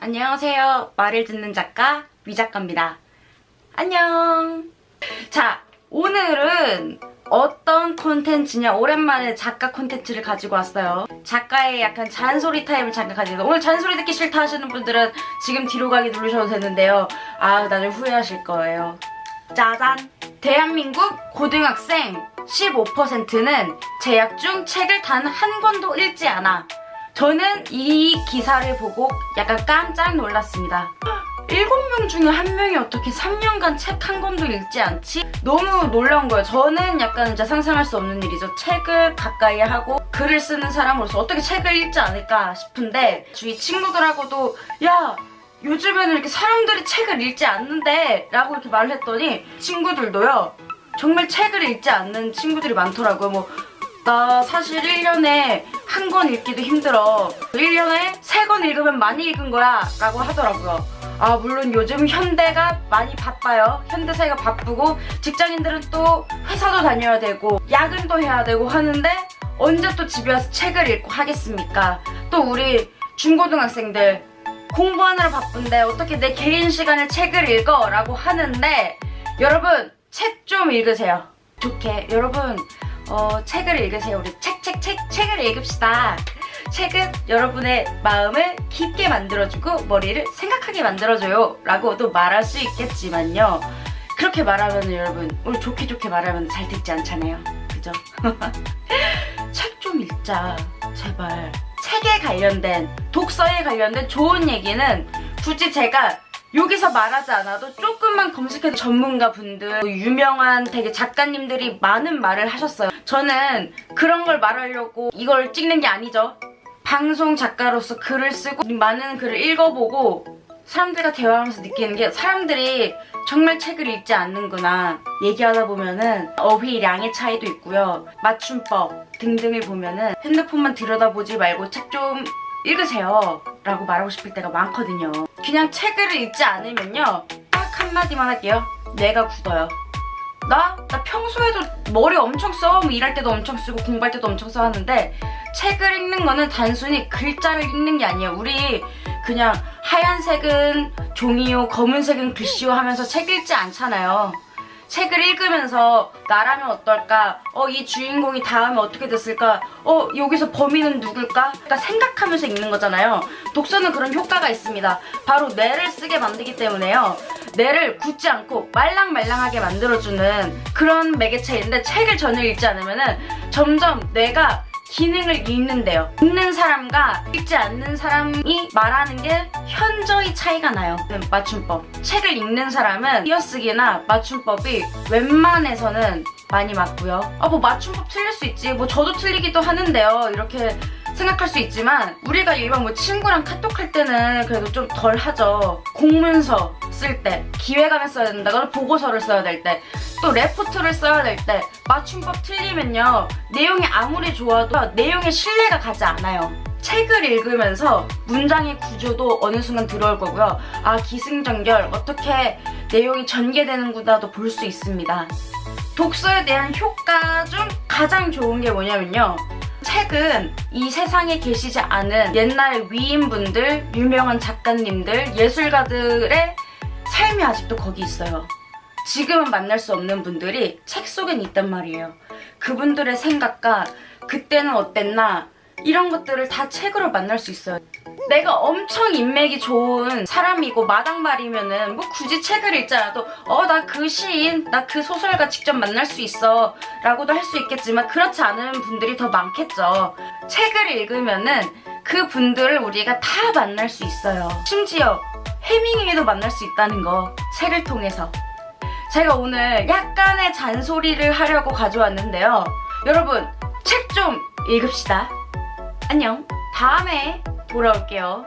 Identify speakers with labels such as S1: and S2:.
S1: 안녕하세요. 말을 듣는 작가 위작가입니다. 안녕. 자, 오늘은 어떤 콘텐츠냐 오랜만에 작가 콘텐츠를 가지고 왔어요. 작가의 약간 잔소리 타임을 잠깐 가지고 오늘 잔소리 듣기 싫다 하시는 분들은 지금 뒤로 가기 누르셔도 되는데요. 아 나중에 후회하실 거예요. 짜잔! 대한민국 고등학생 15%는 재학 중 책을 단 한 권도 읽지 않아. 저는 이 기사를 보고 약간 깜짝 놀랐습니다. 7명 중에 한 명이 어떻게 3년간 책 한 권도 읽지 않지? 너무 놀라운 거예요. 저는 약간 진짜 상상할 수 없는 일이죠. 책을 가까이 하고 글을 쓰는 사람으로서 어떻게 책을 읽지 않을까 싶은데 주위 친구들하고도 야 요즘에는 이렇게 사람들이 책을 읽지 않는데 라고 이렇게 말을 했더니 친구들도요 정말 책을 읽지 않는 친구들이 많더라고요 뭐 나 사실 1년에 한 권 읽기도 힘들어. 1년에 세 권 읽으면 많이 읽은 거야 라고 하더라고요. 아 물론 요즘 현대가 많이 바빠요. 현대 사회가 바쁘고 직장인들은 또 회사도 다녀야 되고 야근도 해야 되고 하는데 언제 또 집에 와서 책을 읽고 하겠습니까? 또 우리 중고등학생들 공부하느라 바쁜데 어떻게 내 개인 시간에 책을 읽어? 라고 하는데 여러분 책 좀 읽으세요. 좋게. 여러분 어, 책을 읽으세요. 우리 책 책 책 책을 읽읍시다. 책은 여러분의 마음을 깊게 만들어주고 머리를 생각하게 만들어줘요. 라고도 말할 수 있겠지만요. 그렇게 말하면 여러분 우리 좋게 좋게 말하면 잘 듣지 않잖아요. 그죠? 책 좀 읽자 제발. 책에 관련된 독서에 관련된 좋은 얘기는 굳이 제가 여기서 말하지 않아도 조금만 검색해도 전문가 분들 유명한 되게 작가님들이 많은 말을 하셨어요. 저는 그런 걸 말하려고 이걸 찍는 게 아니죠. 방송 작가로서 글을 쓰고 많은 글을 읽어보고 사람들과 대화하면서 느끼는 게 사람들이 정말 책을 읽지 않는구나 얘기하다 보면은 어휘량의 차이도 있고요. 맞춤법 등등을 보면은 핸드폰만 들여다보지 말고 책 좀 읽으세요 라고 말하고 싶을 때가 많거든요 그냥 책을 읽지 않으면요 딱 한마디만 할게요 뇌가 굳어요 나? 나 평소에도 머리 엄청 써. 뭐 일할 때도 엄청 쓰고 공부할 때도 엄청 써 하는데 책을 읽는 거는 단순히 글자를 읽는 게 아니에요. 우리 그냥 하얀색은 종이요, 검은색은 글씨요 하면서 책 읽지 않잖아요. 책을 읽으면서 나라면 어떨까? 어, 이 주인공이 다음에 어떻게 됐을까? 어, 여기서 범인은 누굴까? 그러니까 생각하면서 읽는 거잖아요. 독서는 그런 효과가 있습니다. 바로 뇌를 쓰게 만들기 때문에요. 뇌를 굳지 않고 말랑말랑하게 만들어주는 그런 매개체인데 책을 전혀 읽지 않으면은 점점 뇌가 기능을 잃는데요. 읽는 사람과 읽지 않는 사람이 말하는 게 현저히 차이가 나요. 맞춤법. 책을 읽는 사람은 이어쓰기나 맞춤법이 웬만해서는 많이 맞고요. 아, 뭐 맞춤법 틀릴 수 있지. 뭐 저도 틀리기도 하는데요. 이렇게 생각할 수 있지만 우리가 일반 뭐 친구랑 카톡할 때는 그래도 좀 덜 하죠. 공문서 쓸 때, 기획안을 써야 된다거나 보고서를 써야 될 때, 또 레포트를 써야 될 때 맞춤법 틀리면요 내용이 아무리 좋아도 내용에 신뢰가 가지 않아요. 책을 읽으면서 문장의 구조도 어느 순간 들어올 거고요. 아 기승전결 어떻게 내용이 전개되는구나도 볼 수 있습니다. 독서에 대한 효과 중 가장 좋은 게 뭐냐면요. 책은 이 세상에 계시지 않은 옛날 위인분들, 유명한 작가님들, 예술가들의 삶이 아직도 거기 있어요. 지금은 만날 수 없는 분들이 책 속엔 있단 말이에요. 그분들의 생각과 그때는 어땠나 이런 것들을 다 책으로 만날 수 있어요. 내가 엄청 인맥이 좋은 사람이고 마당말이면은 뭐 굳이 책을 않아도 어 나 그 시인 나 그 소설가 직접 만날 수 있어 라고도 할 수 있겠지만 그렇지 않은 분들이 더 많겠죠 책을 읽으면은 그 분들을 우리가 다 만날 수 있어요 심지어 해밍웨이도 만날 수 있다는 거 책을 통해서 제가 오늘 약간의 잔소리를 하려고 가져왔는데요. 여러분 책 좀 읽읍시다. 안녕. 다음에 돌아올게요